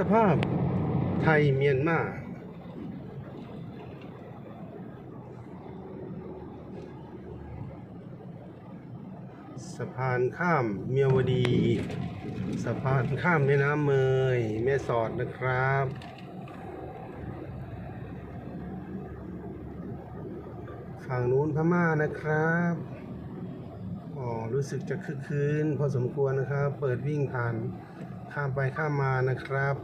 สภาพไทยเมียนมาสะพานข้ามเมียวดี สะพานข้ามแม่น้ำเมยแม่สอดนะครับ ฝั่งนู้นพม่านะครับอ๋อรู้สึกจะคึกคืนพอสมควรนะครับ เปิดวิ่งผ่าน ข้ามไปข้ามมานะครับ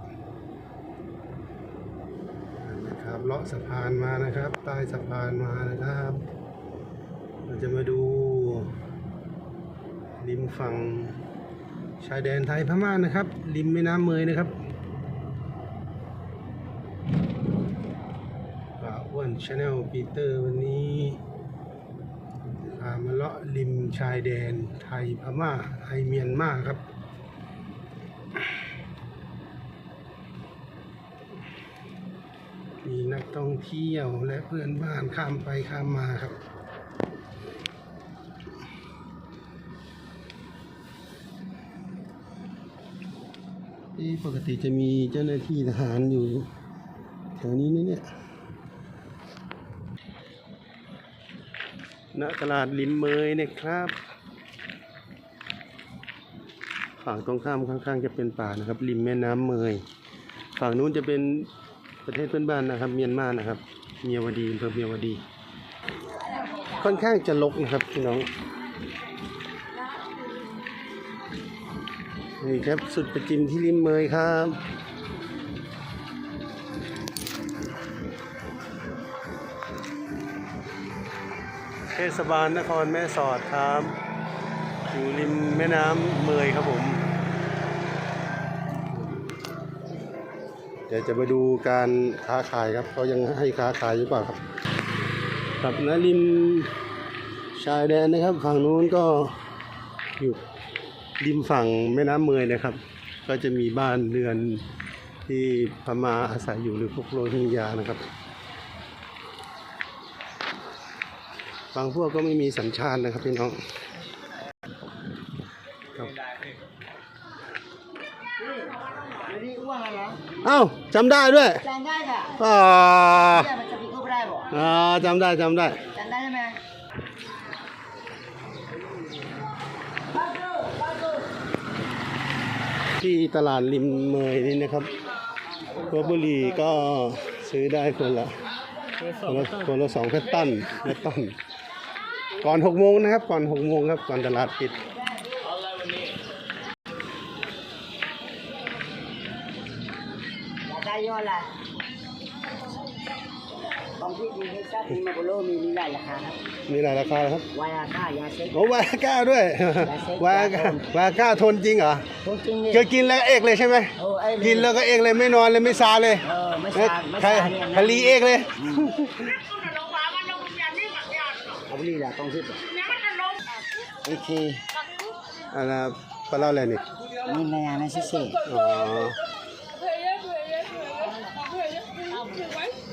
นะครับเลาะสะพานมานะครับ ใต้สะพานมานะครับ เราจะมาดูริมฝั่งชายแดนไทยพม่านะครับ ริมแม่น้ำเมยนะครับป่าอ้วนชาแนลปีเตอร์วันนี้พามาเลาะริมชายแดนไทยพม่าไทยเมียนมาครับ มีนักท่องเที่ยวและเพื่อนบ้านข้ามไปข้ามมาครับ ที่ปกติจะมีเจ้าหน้าที่ทหารอยู่แถวนี้นะเนี่ยณตลาดริมเมยเนี่ยครับ ฝั่งตรงข้ามข้างๆ จะเป็นป่านะครับ ริมแม่น้ำเมย ฝั่งนู้นจะเป็นประเทศเพื่อนบ้านนะครับ เมียนมานะครับ เมียวดีอำเภอเมียวดี ค่อนข้างจะลกนะครับพี่น้องนี่ครับสุดประจิมที่ริมเมยครับเทศบาลนครแม่สอดครับ อยู่ริมแม่น้ำเมยครับผม เดี๋ยวจะมาดูการค้าขายครับเขายังให้ค้าขายอยู่เปล่าครับครับนะริมชายแดนนะครับ ฝั่งนู้นก็อยู่ริมฝั่งแม่น้ำเมยนะครับ ก็จะมีบ้านเรือนที่พม่าอาศัยอยู่หรือพวกโรฮิงญานะครับบางพวกก็ไม่มีสัญชาตินะครับพี่น้องครับ นี่อ้วนแล้วนะ เอ้าจำได้ด้วยจำได้ค่ะอ่าแต่มันจะมีก็ไม่ได้บอกอ่าจำได้จำได้จำได้ใช่ไหมที่ตลาดริมเมยนี่นะครับลบบุรีก็ซื้อได้คนละคนละคนละสองแพตตันแพตตัน ก่อนหกโมงนะครับ ก่อนหกโมงครับ ก่อนตลาดปิด อยากได้ยอดอะไรบางที่มีให้ซัดมีมาโบโลมีมีหลายราคาครับมีหลายราคาครับวายาค่ายาเซ็กโอ้วาก้าด้วยวาก้าวาก้าทนจริงเหรอพวกจริงนี่เคยกินแล้วเอกเลยใช่ไหมโอ้ไอ้เยกินแล้วก็เอกเลยไม่นอนเลยไม่ซาเลยเออไม่เอ้ยซาไม่ใครซาเนี่ยคลีเอกเลยเอาไปนี่แหละต้องซิปโอเคอันนั้นปลาเล่าอะไรนี่นี่นายานะซิเซ่อ๋อ Wait, what?